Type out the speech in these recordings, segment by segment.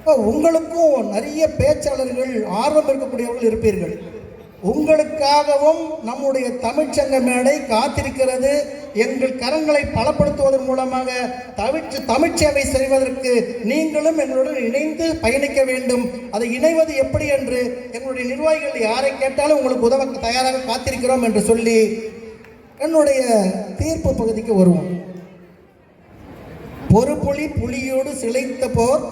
இப்போ உங்களுக்கும் நிறைய பேச்சாளர்கள் ஆர்வம் இருக்கக்கூடியவர்கள் இருப்பீர்கள். உங்களுக்காகவும் நம்முடைய தமிழ்ச்சங்க மேடை காத்திருக்கிறது. எங்கள் கரங்களை பலப்படுத்துவதன் மூலமாக தமிழ் தமிழ்ச்சேவை செய்வதற்கு நீங்களும் எங்களுடன் இணைந்து பயணிக்க வேண்டும். அதை இணைவது எப்படி என்று எங்களுடைய நிர்வாகிகள் யாரை கேட்டாலும் உங்களுக்கு உதவ தயாராக காத்திருக்கிறோம் என்று சொல்லி என்னுடைய தீர்ப்பு பகுதிக்கு வருவோம். பொறுப்புலி புலியோடு சிலைத்த போர்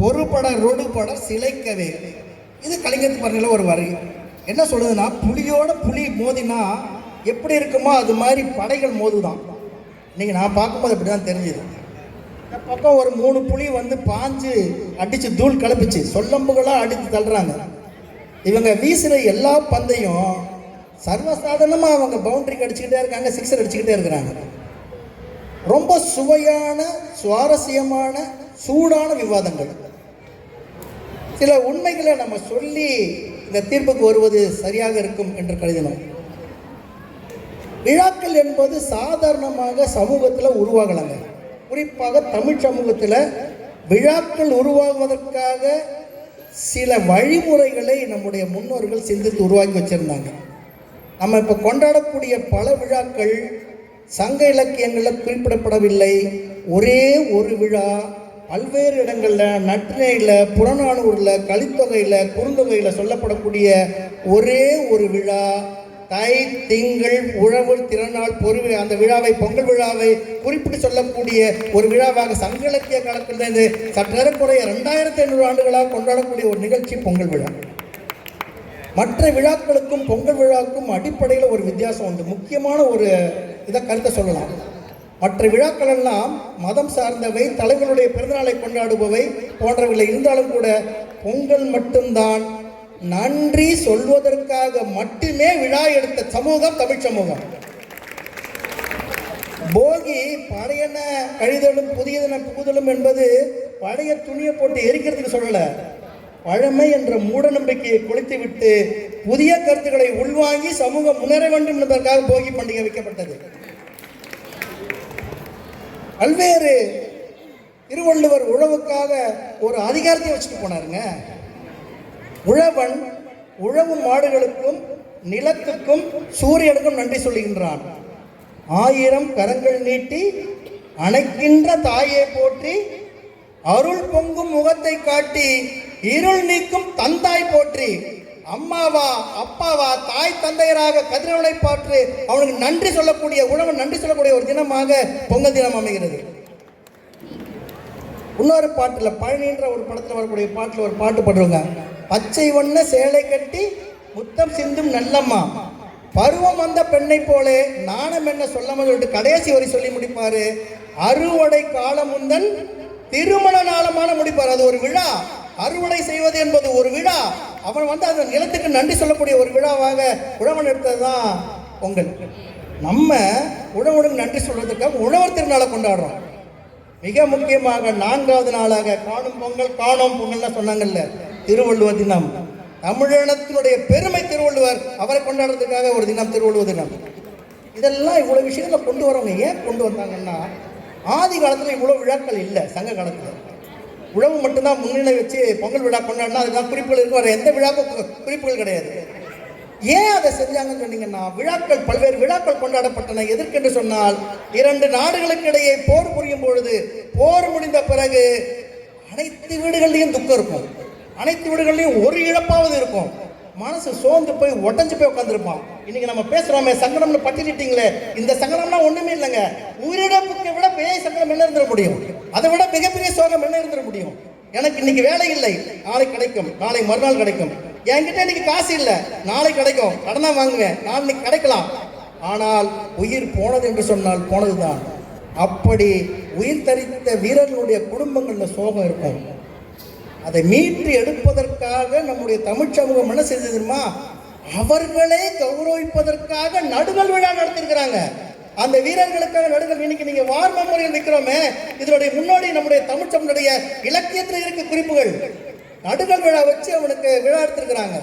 பொறுப்பட ரொடுபட சிலைக்கவே இது கலிங்கத்து பரணியில் ஒரு வரி. என்ன சொல்லுதுன்னா புலியோட புலி மோதினா எப்படி இருக்குமோ அது மாதிரி படைகள் மோதுதான். இன்னைக்கு நான் பார்க்கும்போது அப்படி தான் தெரிஞ்சுது. இந்த பக்கம் ஒரு மூணு புலி வந்து பாஞ்சு அடித்து தூள் கிளப்பிச்சு சொல்லம்புகளாக அடித்து தள்ளுறாங்க. இவங்க வீசுகிற எல்லா பந்தையும் சர்வசாதாரணமாக அவங்க பவுண்டரிக்கு அடிச்சுக்கிட்டே இருக்காங்க சிக்ஸர் அடிச்சுக்கிட்டே இருக்கிறாங்க. ரொம்ப சுவையான சுவாரஸ்யமான சூடான விவாதங்கள். சில உண்மைகளை நம்ம சொல்லி இந்த தீர்ப்புக்கு வருவது சரியாக இருக்கும் என்று கருதினோம். விழாக்கள் என்பது சாதாரணமாக சமூகத்தில் உருவாகலாங்க. குறிப்பாக தமிழ் சமூகத்தில் விழாக்கள் உருவாகுவதற்காக சில வழிமுறைகளை நம்முடைய முன்னோர்கள் சிந்தித்து உருவாக்கி வச்சுருந்தாங்க. நம்ம இப்போ கொண்டாடக்கூடிய பல விழாக்கள் சங்க இலக்கியங்களில் குறிப்பிடப்படவில்லை. ஒரே ஒரு விழா பல்வேறு இடங்களில் நற்றினையில் புறநானூரில் கலித்தொகையில் குறுந்தொகையில் சொல்லப்படக்கூடிய ஒரே ஒரு விழா தை திங்கள் உழவு திருநாள் பொறுவி அந்த விழாவை பொங்கல் விழாவை குறிப்பிட்டு சொல்லக்கூடிய ஒரு விழாவாக சங்க இலக்கிய காலத்திலிருந்து சற்றேறக்குறைய ரெண்டாயிரத்தி ஐநூறு ஆண்டுகளாக கொண்டாடக்கூடிய ஒரு நிகழ்ச்சி பொங்கல் விழா. மற்ற விழாக்களுக்கும் பொங்கல் விழாவுக்கும் அடிப்படையில் ஒரு வித்தியாசம் உண்டு. முக்கியமான ஒரு இதை கருத்தை சொல்லலாம். மற்ற விழாக்கள் எல்லாம் மதம் சார்ந்தவை தலைவர்களுடைய பிறந்தநாளை கொண்டாடுபவை போன்றவைகள் இருந்தாலும் கூட பொங்கல் மட்டும்தான். நன்றி சொல்வதற்காக மட்டுமே விழா எடுத்த சமூகம் தமிழ் சமூகம். போகி பழையன கழிதலும் புதியதன புகுதலும் என்பது பழைய துணியை போட்டு எரிக்கிறதுக்கு சொல்லல. பழமை என்ற மூட நம்பிக்கையை கொளுத்துவிட்டு புதிய கருத்துக்களை உள்வாங்கி சமூகம் முன்னேற வேண்டும் என்பதற்காக போகி பண்டிகை வைக்கப்பட்டது. பல்வேறு திருவள்ளுவர் உழவுக்காக ஒரு அதிகாரத்தை வச்சுட்டு போனாருங்க. உழவன் உழவு மாடுகளுக்கும் நிலத்துக்கும் சூரியனுக்கும் நன்றி சொல்லுகின்றான். ஆயிரம் கரங்கள் நீட்டி அணைக்கின்ற தாயை போற்றி அருள் பொங்கும் முகத்தை காட்டி இருள் நீக்கும் தந்தாய் போற்றி. அம்மாவா அப்பாவா தாய் தந்தையராக கதிரவனை பாற்று அவனுக்கு நன்றி சொல்லக்கூடிய உழவன் நன்றி சொல்லக்கூடிய ஒரு தினமாக பொங்கல் தினம் அமைகிறது. இன்னொரு பாட்டில் பழனின்ற ஒரு படத்தில் வரக்கூடிய பாட்டில் ஒரு பாட்டு பாடுவாங்க பச்சை வண்ண சேலை கட்டி முத்தம் சிந்தும் நல்லம்மா. பருவம் வந்த பெண்ணை போலே நாணம் என்ன சொல்லாம சொல்லிட்டு கடைசி வரி சொல்லி முடிப்பாரு. அறுவடை காலமுந்தன் திருமண நாளமான முடிப்பார். அது ஒரு விழா. அறுவடை செய்வது என்பது ஒரு விழா. அவன் வந்து அந்த நிலத்துக்கு நன்றி சொல்லக்கூடிய ஒரு விழாவாக உழவன் எடுத்தது தான் பொங்கல். நம்ம உழவனுக்கு நன்றி சொல்றதுக்காக உழவர் திருநாளை கொண்டாடுறோம். மிக முக்கியமாக நான்காவது நாளாக காணும் பொங்கல் காணும் பொங்கல்னு சொன்னாங்கல்ல திருவள்ளுவர் தினம். தமிழினத்தினுடைய பெருமை திருவள்ளுவர் அவரை கொண்டாடுறதுக்காக ஒரு தினம் திருவள்ளுவர் தினம். இதெல்லாம் இவ்வளோ விஷயங்களை கொண்டு வரவங்க ஏன் கொண்டு வந்தாங்கன்னா ஆதி காலத்தில் இவ்வளோ விழாக்கள் இல்லை சங்க காலத்தில். உழவு மட்டும்தான் முன்னிலை வச்சு பொங்கல் விழா கொண்டாடினா அதுதான் குறிப்புகள் இருக்கும் வேறு எந்த விழாக்கும் குறிப்புகள் கிடையாது. ஏன் அதை செஞ்சாங்கன்னு சொன்னீங்கன்னா விழாக்கள் பல்வேறு விழாக்கள் கொண்டாடப்பட்டன. எதற்கென்று சொன்னால் இரண்டு நாடுகளுக்கு இடையே போர் புரியும் பொழுது போர் முடிந்த பிறகு அனைத்து வீடுகள்லையும் துக்கம் இருக்கும். அனைத்து வீடுகள்லையும் ஒரு இழப்பாவது இருக்கும். மனசு சோர்ந்து போய் உடஞ்சு போய் உட்காந்துருப்பான் இன்னைக்கு நம்ம பேசுறோமே சங்கடம்னு பட்டியலிட்டீங்களே இந்த சங்கடம்னா ஒண்ணுமே இல்லைங்க. உயிரிழப்புக்கு விட பெரிய சங்கடம் என்ன இருந்துட முடியும்? அதை விட மிகப்பெரிய சோகம் என்ன இருந்துட முடியும்? எனக்கு இன்னைக்கு வேலை இல்லை. நாளை கிடைக்கும். நாளை மறுநாள் கிடைக்கும். என்கிட்ட இன்னைக்கு காசு இல்லை. நாளை கிடைக்கும். கடனா வாங்குவேன். நாளைக்கு கிடைக்கலாம். ஆனால் உயிர் போனது என்று சொன்னால் போனதுதான். அப்படி உயிர் தரித்த வீரர்களுடைய குடும்பங்களில் சோகம் இருக்கும். அதை மீட்டு எடுப்பதற்காக நம்முடைய தமிழ் சமூகம் என்ன செய்ததுமா அவர்களே கௌரவிப்பதற்காக நடுகள் விழா நடத்திருக்கிறாங்க. அந்த வீரர்களுக்காக நடுகள் இன்னைக்கு நீங்க வார் மெமோரியல் நிற்கிறோமே இதனுடைய முன்னோடி நம்முடைய தமிழ் இலக்கியத்தில் இருக்க குறிப்புகள். நடுகள் விழா வச்சு அவனுக்கு விழா எடுத்திருக்கிறாங்க.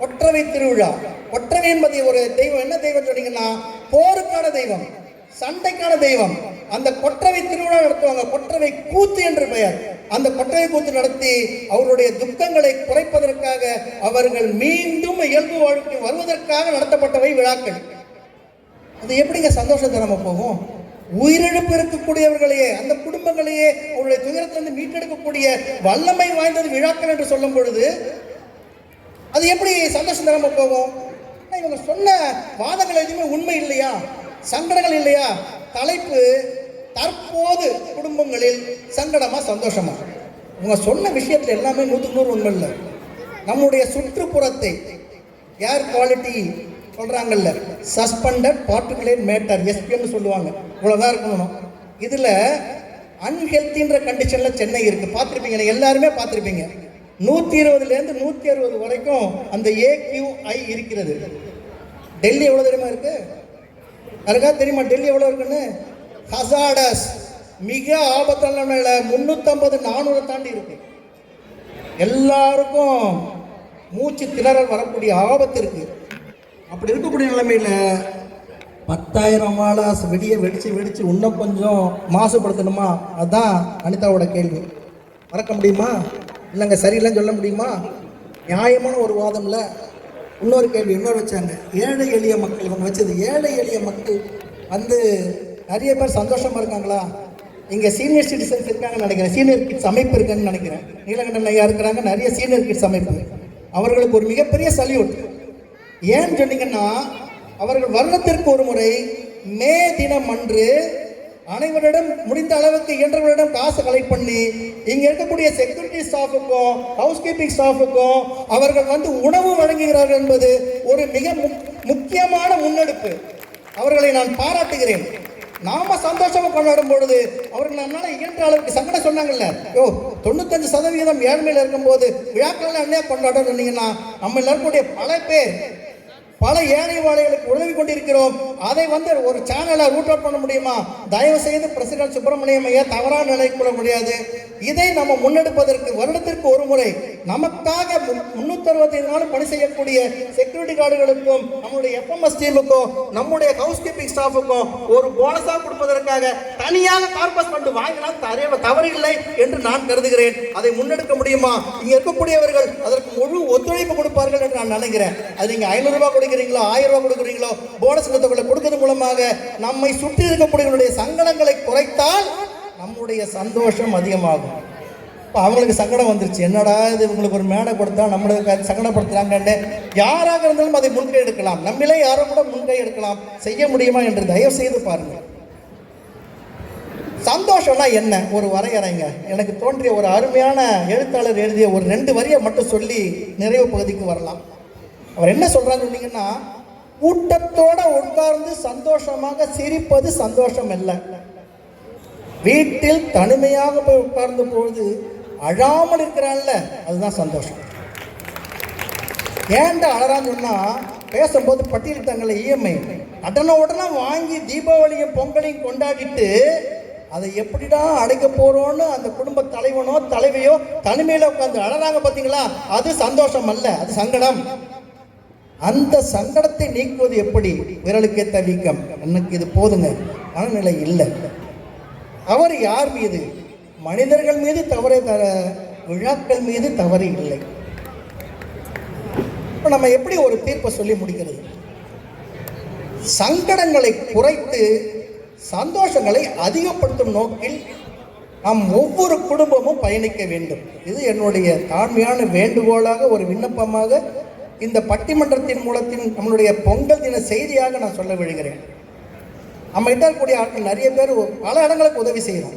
ஒற்றவை திருவிழா. ஒற்றவை என்பது ஒரு தெய்வம். என்ன தெய்வம் சொன்னீங்கன்னா போருக்கான தெய்வம் சண்டைக்கான தெய்வம். அந்த கொற்றவை திருவிழா நடத்துவாங்க. கொற்றவை கூத்து என்று பெயர். அந்த கொற்றவை கூத்து நடத்தி அவருடைய துக்கங்களை குறைப்பதற்காக அவர்கள் மீண்டும் இயல்பு வாழ்க்கை வருவதற்காக நடத்தப்பட்டவை விழாக்கள். அது எப்படிங்க சந்தோஷம் நம்ம போகும்? உயிரிழப்பு இருக்கக்கூடியவர்களையே அந்த குடும்பங்களையே அவருடைய துயரத்திலிருந்து மீட்டெடுக்கக்கூடிய வல்லமை வாய்ந்தது விழாக்கள் என்று சொல்லும் பொழுது அது எப்படி சந்தோஷம் தரம போகும்? இவங்க சொன்ன வாதங்கள் எதுவுமே உண்மை இல்லையா? சங்கடங்கள் இல்லையா? தலைப்பு தற்போது குடும்பங்களில் சங்கடமா சந்தோஷமா? இவங்க சொன்ன விஷயத்துல எல்லாமே நூற்றுக்கு நூறு உண்மை இல்லை நம்முடைய சுற்றுப்புறத்தை ஏர் குவாலிட்டி சொல்றாங்கல்ல சஸ்பெண்டட் பார்ட்டிகுலேட் மேட்டர் எஸ்பிஎம்னு சொல்லுவாங்க. இவ்வளோதான் இருக்கணும். இதில் அன்ஹெல்த்தின்ற கண்டிஷனில் சென்னை இருக்குது பார்த்துருப்பீங்க எல்லாருமே பார்த்துருப்பீங்க. நூற்றி இருபதுலேருந்து நூற்றி அறுபது வரைக்கும் அந்த ஏக்யூஐ இருக்கிறது. டெல்லி எவ்வளோ தெரியுமா இருக்கு? யாருக்கா தெரியுமா டெல்லி எவ்வளோ இருக்குன்னு? ஹசாடஸ் மிக ஆபத்தான நிலை. முந்நூற்றம்பது நானூறு தாண்டி இருக்கு. எல்லாருக்கும் மூச்சு திணறல் வரக்கூடிய ஆபத்து இருக்கு. அப்படி இருக்கக்கூடிய நிலைமையில் பத்தாயிரம் மாலாஸ் வெடிய வெடிச்சு வெடிச்சு இன்னும் கொஞ்சம் மாசுபடுத்தணுமா? அதுதான் அனிதாவோட கேள்வி. மறக்க முடியுமா? இல்லைங்க சரியில்லைன்னு சொல்ல முடியுமா? நியாயமான ஒரு வாதம்ல இன்னொரு கேள்வி இன்னொரு வச்சாங்க. ஏழை எளிய மக்கள் இவங்க வச்சது ஏழை எளிய மக்கள் வந்து நிறைய பேர் சந்தோஷமா இருக்காங்களா? இங்கே சீனியர் சிட்டிசன்ஸ் இருக்காங்கன்னு நினைக்கிறேன். சீனியர் கிட்ஸ் அமைப்பு இருக்குன்னு நினைக்கிறேன். நீலகண்டன் ஐயா இருக்கிறாங்க நிறைய சீனியர் கிட்ஸ் அமைப்பு. அவர்களுக்கு ஒரு மிகப்பெரிய சல்யூட் ஏன்னு சொன்னீங்கன்னா அவர்கள் வருடத்திற்கு ஒரு முறை மே தினம் அன்று அனைவரிடம் முடிந்த அளவுக்கு இயன்றவரிடம் காசு கலெக்ட் பண்ணி இங்க இருக்கக்கூடிய செக்யூரிட்டி ஸ்டாஃபுக்கும் ஹவுஸ் கீப்பிங் ஸ்டாஃபுக்கும் அவர்கள் வந்து உணவு வழங்குகிறார்கள் என்பது ஒரு மிக முக்கியமான முன்னெடுப்பு. அவர்களை நான் பாராட்டுகிறேன். நாம சந்தோஷமா கொண்டாடும் பொழுது அவர்கள் நம்மளால இயன்ற அளவுக்கு சங்கடம் சொன்னாங்கல்ல. யோ தொண்ணூத்தஞ்சு சதவீதம் ஏழ்மையில இருக்கும்போது விழாக்கள் என்ன கொண்டாடணும் சொன்னீங்கன்னா நம்ம இருக்கக்கூடிய பல பேர் பல ஏழை வாழைகளுக்கு உதவி கொண்டிருக்கிறோம். அதை வந்து ஒரு சேனலை ரூட் அவுட் பண்ண முடியுமா? தயவு செய்து பிரசிடன்ட் சுப்பிரமணியம் ஐயா தவறான நிலைக்கு கொள்ள முடியாது. இதை நம்ம முன்னெடுப்பதற்கு வருடத்திற்கு ஒரு முறை நமக்காக முன்னூத்தி அறுபத்தைந்து நாள் பணி செய்யக்கூடிய செக்யூரிட்டி கார்டுகளுக்கும் நம்முடைய எஃப்எம்எஸ் டீமுக்கும் நம்முடைய ஹவுஸ் கீப்பிங் ஸ்டாஃபுக்கும் ஒரு போனஸாக கொடுப்பதற்காக தனியாக கார்பஸ் ஃபண்ட் வாங்கினால் தர தவறில்லை என்று நான் கருதுகிறேன். அதை முன்னெடுக்க முடியுமா? இங்க இருக்கக்கூடியவர்கள் அதற்கு முழு ஒத்துழைப்பு கொடுப்பார்கள் என்று நான் நினைக்கிறேன். அது நீங்க ஐநூறு ரூபாய் கொடுக்குறீங்களோ ஆயிரம் ரூபாய் கொடுக்குறீங்களோ போனஸ் தொகைகளை கொடுக்கிறது மூலமாக நம்மை சுற்றி இருக்கக்கூடியவர்களுடைய சங்கடங்களை குறைத்தால் நம்முடைய சந்தோஷம் அதிகமாகும். இப்போ அவங்களுக்கு சங்கடம் வந்துருச்சு. என்னடா இது இவங்களுக்கு ஒரு மேடை கொடுத்தா நம்மளுக்கு சங்கடப்படுத்துகிறாங்கன்னு யாராக இருந்தாலும் அதை முன்கை எடுக்கலாம். நம்மளே யாரும் கூட முன்கை எடுக்கலாம். செய்ய முடியுமா என்று தயவு செய்து பாருங்கள். சந்தோஷம்னா என்ன? ஒரு வரையறைங்க. எனக்கு தோன்றிய ஒரு அருமையான எழுத்தாளர் எழுதிய ஒரு ரெண்டு வரியை மட்டும் சொல்லி நிறைவு பகுதிக்கு வரலாம். அவர் என்ன சொல்கிறாரு சொன்னீங்கன்னா கூட்டத்தோட உட்கார்ந்து சந்தோஷமாக சிரிப்பது சந்தோஷம் இல்லை வீட்டில் தனிமையாக போய் உட்கார்ந்த பொழுது அழாமல் இருக்கிறான்ல அதுதான் சந்தோஷம். ஏன்டா அழறான்னு சொன்னால் பேசும்போது பட்டியலிட்டாங்கல்ல இஎம்ஐ உடனே உடனே வாங்கி தீபாவளியும் பொங்கலையும் கொண்டாடிட்டு அதை எப்படிடா அடைக்க போகிறோன்னு அந்த குடும்ப தலைவனோ தலைவியோ தனிமையில் உட்காந்து அழறாங்க பார்த்தீங்களா அது சந்தோஷம் அல்ல அது சங்கடம். அந்த சங்கடத்தை நீக்குவது எப்படி? விரலுக்கே தவிக்கம் எனக்கு இது போதுங்க மனநிலை இல்லை. அவர் யார் மீது? மனிதர்கள் மீது தவறை தர விழாக்கள் மீது தவறு இல்லை. இப்போ நம்ம எப்படி ஒரு தீர்ப்பை சொல்லி முடிக்கிறது? சங்கடங்களை குறைத்து சந்தோஷங்களை அதிகப்படுத்தும் நோக்கில் நாம் ஒவ்வொரு குடும்பமும் பயணிக்க வேண்டும். இது என்னுடைய தாழ்மையான வேண்டுகோளாக ஒரு விண்ணப்பமாக இந்த பட்டிமன்றத்தின் மூலத்தின் நம்மளுடைய பொங்கல் தின செய்தியாக நான் சொல்ல விழுகிறேன். நம்ம இருக்கக்கூடிய ஆட்கள் நிறைய பேர் பல இடங்களுக்கு உதவி செய்கிறோம்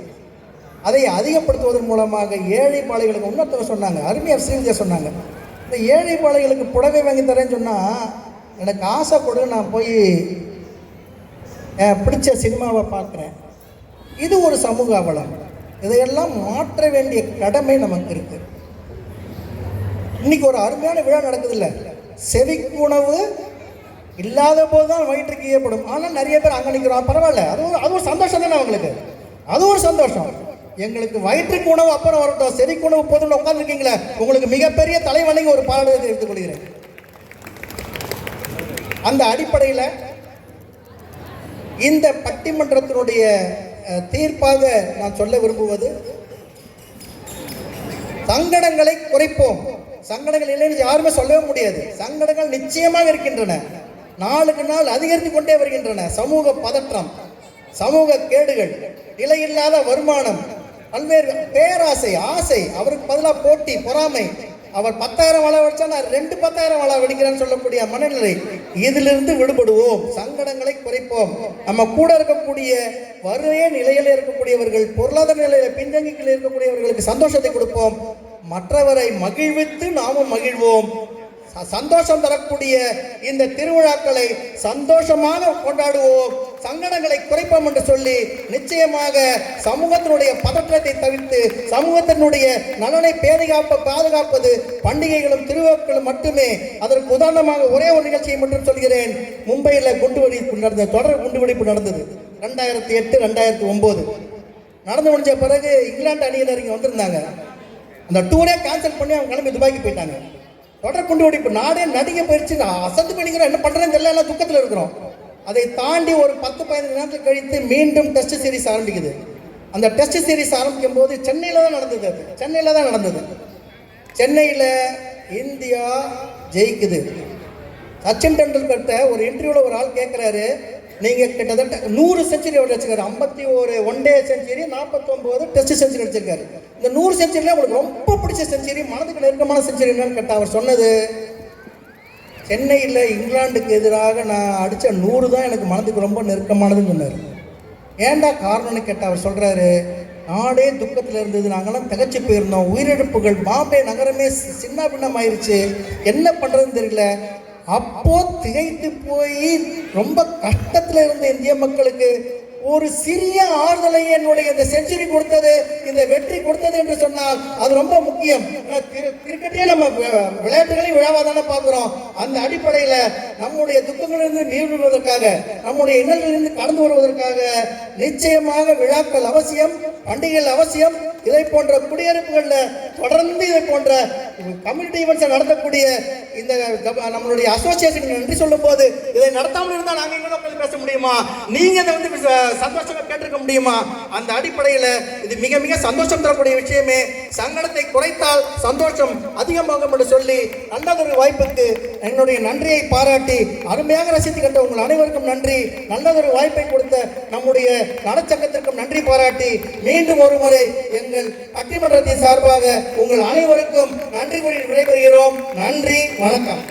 அதை அதிகப்படுத்துவதன் மூலமாக ஏழை பாளைகளுக்கு இன்னொருத்தவங்க சொன்னாங்க அருமையாக ஸ்ரீவிஜயா சொன்னாங்க. இந்த ஏழை பாளைகளுக்கு புடவை வாங்கி தரேன்னு சொன்னால் எனக்கு ஆசை கொடு நான் போய் பிடிச்ச சினிமாவை பார்க்குறேன். இது ஒரு சமூக அவலம். இதையெல்லாம் மாற்ற வேண்டிய கடமை நமக்கு இருக்குது இன்னைக்கு ஒரு அருமையான விழா நடக்குது இல்ல செவிக்கு உணவு இல்லாத போது தான் வயிற்றுக்கு ஏற்படும் ஆனால் நிறைய பேர் அங்கே நிற்கிறோம் பரவாயில்ல. அது ஒரு அது ஒரு சந்தோஷம் தானே அவங்களுக்கு. அது ஒரு சந்தோஷம். எங்களுக்கு வயிற்றுக்கு உணவு அப்புறம் வரட்டும். செடிக்கு உணவு போதும் உட்காந்துருக்கீங்களே உங்களுக்கு மிகப்பெரிய தலைவலிங்க ஒரு பாடலை எடுத்துக் கொள்கிறேன். அந்த அடிப்படையில் இந்த பட்டிமன்றத்தினுடைய தீர்ப்பாக நான் சொல்ல விரும்புவது சங்கடங்களை குறைப்போம். சங்கடங்கள் இல்லைன்னு யாருமே சொல்லவே முடியாது. சங்கடங்கள் நிச்சயமாக இருக்கின்றன. நாளுக்கு நாள் அதிகரித்து கொண்டே வருகின்றன. சமூக பதற்றம் சமூக கேடுகள் நிலையில்லாத வருமானம் பல்வேறு பேராசை ஆசை அவருக்கு பதிலாக போட்டி பொறாமை. அவர் பத்தாயிரம் வள வச்சா நான் ரெண்டு பத்தாயிரம் வள வெடிக்கிறேன்னு சொல்லக்கூடிய மனநிலை இதிலிருந்து விடுபடுவோம். சங்கடங்களை குறைப்போம். நம்ம கூட இருக்கக்கூடிய வறுமைய நிலையில இருக்கக்கூடியவர்கள் பொருளாதார நிலையில பின்தங்கிகள் இருக்கக்கூடியவர்களுக்கு சந்தோஷத்தை கொடுப்போம். மற்றவரை மகிழ்வித்து நாமும் மகிழ்வோம். சந்தோஷம் தரக்கூடிய இந்த திருவிழாக்களை சந்தோஷமாக கொண்டாடுவோம். சங்கடங்களை குறைப்போம் என்று சொல்லி நிச்சயமாக சமூகத்தினுடைய பதற்றத்தை தவிர்த்து சமூகத்தினுடைய நலனை பேதுகாப்ப பாதுகாப்பது பண்டிகைகளும் திருவிழாக்களும் மட்டுமே. அதற்கு உதாரணமாக ஒரே ஒரு நிகழ்ச்சியை மட்டும் சொல்கிறேன். மும்பையில் குண்டுவெடிப்பு நடந்தது தொடர் குண்டுவெடிப்பு நடந்தது. ரெண்டாயிரத்தி எட்டு ரெண்டாயிரத்தி ஒம்பது. நடந்து முடிஞ்ச பிறகு இங்கிலாந்து அணியினர் இங்கே வந்திருந்தாங்க. அந்த டூரே கேன்சல் பண்ணி அவங்க கிளம்பி துபாய்க்கு போயிட்டாங்க. தொடர் குண்டு வெடிப்பு நாடே நடிகை போயிடுச்சு நான் அசந்து பண்ணிக்கிறோம் என்ன பண்ணுறேன்னு தெரியல எல்லாம் துக்கத்தில் இருக்கிறோம். அதை தாண்டி ஒரு பத்து பதினஞ்சு நேரத்தில் கழித்து மீண்டும் டெஸ்ட் சீரிஸ் ஆரம்பிக்குது. அந்த டெஸ்ட் சீரிஸ் ஆரம்பிக்கும் போது சென்னையில் தான் நடந்தது அது. சென்னையில் தான் நடந்தது. சென்னையில் இந்தியா ஜெயிக்குது. சச்சின் டெண்டுல்கர்கிட்ட ஒரு இன்டர்வியூவில் ஒரு ஆள் கேட்குறாரு நீங்கள் கிட்டத்தட்ட நூறு செஞ்சுரி அவர் வச்சுருக்காரு ஐம்பத்தி ஒரு ஒன் டே செஞ்சுரி நாற்பத்தொம்போது டெஸ்ட் செஞ்சுரி வச்சுருக்காரு இந்த நூறு செஞ்சுரியில் உங்களுக்கு ரொம்ப பிடிச்ச செஞ்சுரி மனதுக்கு நெருக்கமான செஞ்சுரி என்னன்னு கேட்டால் அவர் சொன்னது சென்னையில் இங்கிலாந்துக்கு எதிராக நான் அடித்த நூறு தான் எனக்கு மனதுக்கு ரொம்ப நெருக்கமானதுன்னு சொன்னார். ஏன்டா காரணம்னு கேட்டால் அவர் சொல்கிறாரு நாடே துக்கத்தில் இருந்தது நாங்களாம் திகச்சு போயிருந்தோம் உயிரிழப்புகள் பாம்பே நகரமே சி- சின்ன பின்னமாயிருச்சு என்ன பண்ணுறதுன்னு தெரியல. அப்போது திகைத்து போய் ரொம்ப கஷ்டத்தில் இருந்த இந்திய மக்களுக்கு ஒரு சிறிய ஆறுதலை என்னுடைய இந்த செஞ்சுரி கொடுத்தது இந்த வெற்றி கொடுத்தது என்று சொன்னால் அது ரொம்ப முக்கியம். கிரிக்கெட்டே நம்ம விளையாட்டுகளையும் விழாவாக தானே பார்க்குறோம். அந்த அடிப்படையில் நம்முடைய துக்கங்களிலிருந்து நீடுவதற்காக நம்முடைய இன்னல்களிலிருந்து கடந்து வருவதற்காக நிச்சயமாக விழாக்கள் அவசியம் பண்டிகைகள் அவசியம் இதை போன்ற குடியிருப்புகளில் தொடர்ந்து இதை போன்ற கம்யூனிட்டி ஈவெண்ட்ஸை நடத்தக்கூடிய இந்த நம்மளுடைய அசோசியேஷனுக்கு நன்றி சொல்லும் போது இதை நடத்தாமல் இருந்தால் நாங்கள் எங்கே உட்காந்து பேச முடியுமா? நீங்கள் இதை வந்து சந்தோஷமாக கேட்டிருக்க முடியுமா? அந்த அடிப்படையில் இது மிக மிக சந்தோஷம் தரக்கூடிய விஷயமே. சங்கடத்தை குறைத்தால் சந்தோஷம் அதிகமாகும் என்று சொல்லி நல்லதொரு வாய்ப்புக்கு என்னுடைய நன்றியை பாராட்டி அருமையாக ரசித்து கண்ட உங்கள் அனைவருக்கும் நன்றி. நல்லதொரு வாய்ப்பை கொடுத்த நம்முடைய நலச்சங்கத்திற்கும் நன்றி பாராட்டி மீண்டும் ஒரு முறை எங்கள் பட்டிமன்றத்தின் சார்பாக உங்கள் அனைவருக்கும் நன்றி கூறி விடைபெறுகிறோம். நன்றி வணக்கம்.